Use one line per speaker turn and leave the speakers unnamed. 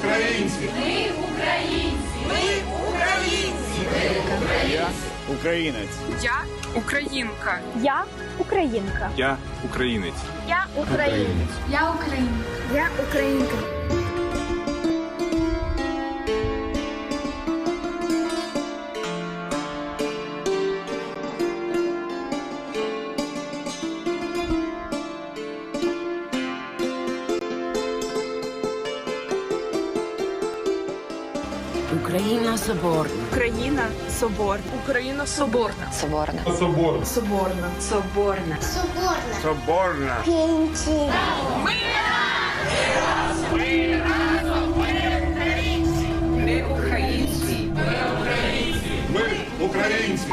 українці! Ми українці! Ми українці! Ми українці! Я українець.
Я українка.
Я українка.
Я українець.
Я українець.
Я українка.
Я українка.
Україна соборна.
Україна собор, Україна соборна.
Соборна.
Соборна.
Соборна.
Соборна.
Соборна.
Соборна. Кінці.
Ми разом! Ми українці! Ми українці! Ми українці! Ми українці!